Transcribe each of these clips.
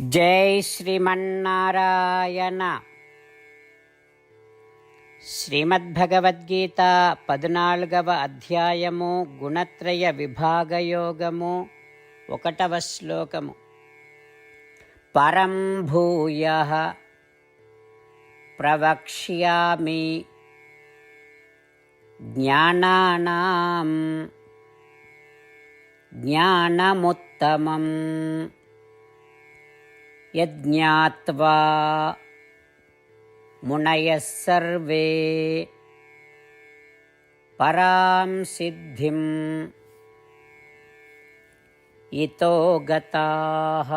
జై శ్రీమన్నారాయణ. శ్రీమద్భగవద్గీత పద్నాలుగవ అధ్యాయము గుణత్రయ విభాగయోగము ఒకటవ శ్లోకము. పరం భూయ ప్రవక్ష్యామి జ్ఞానానాం జ్ఞానముత్తమం. యజ్ఞాత్వా మునయः సర్వే పరాం సిద్ధిం ఇతో గతాః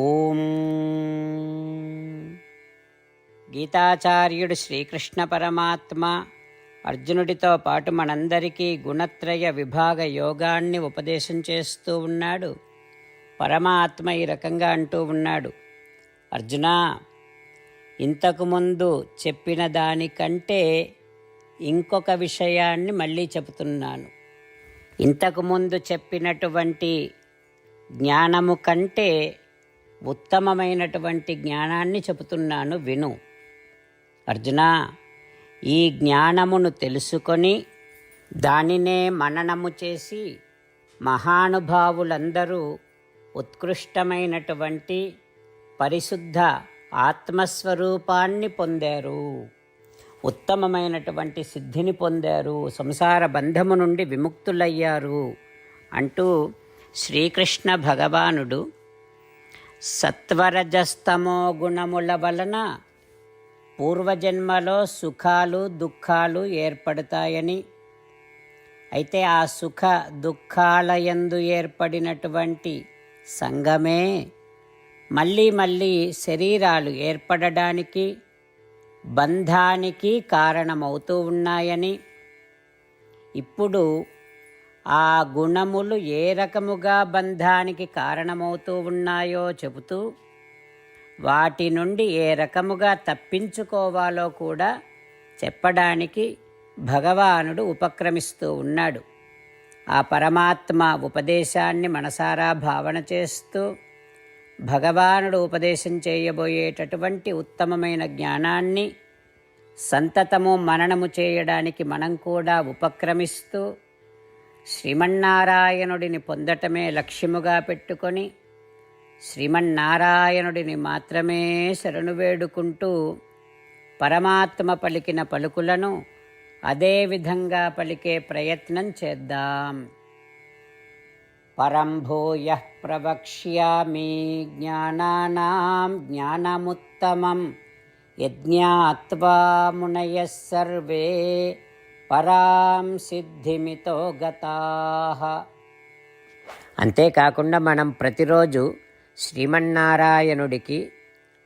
ఓం గీతాచార్యుడు శ్రీకృష్ణ పరమాత్మ అర్జునుడితో పాటు మనందరికీ గుణత్రయ విభాగ యోగాన్ని ఉపదేశం చేస్తూ ఉన్నాడు. పరమాత్మ ఈ రకంగా అంటూ ఉన్నాడు. అర్జున ఇంతకుముందు చెప్పిన దానికంటే ఇంకొక విషయాన్ని మళ్ళీ చెబుతున్నాను. ఇంతకుముందు చెప్పినటువంటి జ్ఞానము కంటే ఉత్తమమైనటువంటి జ్ఞానాన్ని చెబుతున్నాను విను. అర్జున ఈ జ్ఞానమును తెలుసుకొని దానినే మననము చేసి మహానుభావులందరూ ఉత్కృష్టమైనటువంటి పరిశుద్ధ ఆత్మస్వరూపాన్ని పొందారు. ఉత్తమమైనటువంటి సిద్ధిని పొందారు. సంసార బంధము నుండి విముక్తులయ్యారు అంటూ శ్రీకృష్ణ భగవానుడు సత్వరజస్తమో గుణముల వలన పూర్వజన్మలో సుఖాలు దుఃఖాలు ఏర్పడతాయని. అయితే ఆ సుఖ దుఃఖాలయందు ఏర్పడినటువంటి సంగమే. మళ్ళీ మళ్ళీ శరీరాలు ఏర్పడడానికి బంధానికి కారణమవుతూ ఉన్నాయని. ఇప్పుడు ఆ గుణములు ఏ రకముగా బంధానికి కారణమవుతూ ఉన్నాయో చెబుతూ వాటి నుండి ఏ రకముగా తప్పించుకోవాలో కూడా చెప్పడానికి భగవానుడు ఉపక్రమిస్తూ ఉన్నాడు. ఆ పరమాత్మ ఉపదేశాన్ని మనసారా భావన చేస్తూ భగవానుడు ఉపదేశం చేయబోయేటటువంటి ఉత్తమమైన జ్ఞానాన్ని సంతతము మననము చేయడానికి మనం కూడా ఉపక్రమిస్తూ శ్రీమన్నారాయణుడిని పొందటమే లక్ష్యముగా పెట్టుకొని శ్రీమన్నారాయణుడిని మాత్రమే శరణు వేడుకుంటూ పరమాత్మ పలికిన పలుకులను అదే విధంగా పలికే ప్రయత్నం చేద్దాం. పరం భూయ ప్రవక్ష్యామి జ్ఞానానాం జ్ఞానముత్తమం యజ్ఞాత్వా మునయ సర్వే పరాం సిద్ధిమితో గతాహ అంతేకాకుండా మనం ప్రతిరోజు శ్రీమన్నారాయణుడికి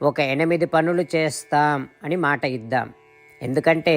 ఒక ఎనిమిది పనులు చేస్తాం అని మాట ఇద్దాం. ఎందుకంటే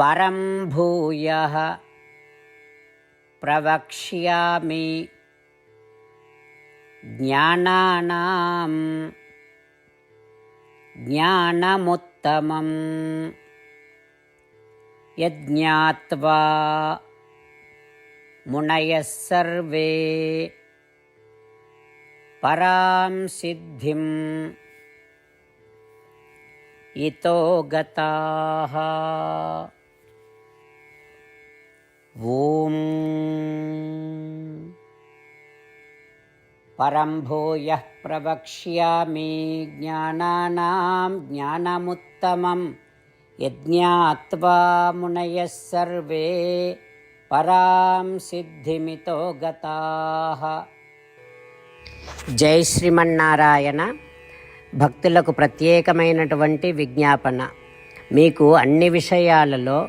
परं भूयः। प्रवक्ष्यामि। ज्ञानानां ज्ञानमुत्तमं यज्ज्ञात्वा मुनयः सर्वे। परां सिद्धिम् इतो गताः। ఓం పరం భూయः ప్రవక్ష్యామి జ్ఞానానాం జ్ఞానముత్తమం యజ్ఞాత్వా మునయः సర్వే పరాం సిద్ధిమితో గతాః. జై శ్రీమన్నారాయణ. భక్తులకు ప్రత్యేకమైనటువంటి విజ్ఞాపన. మీకు అన్ని విషయాలలో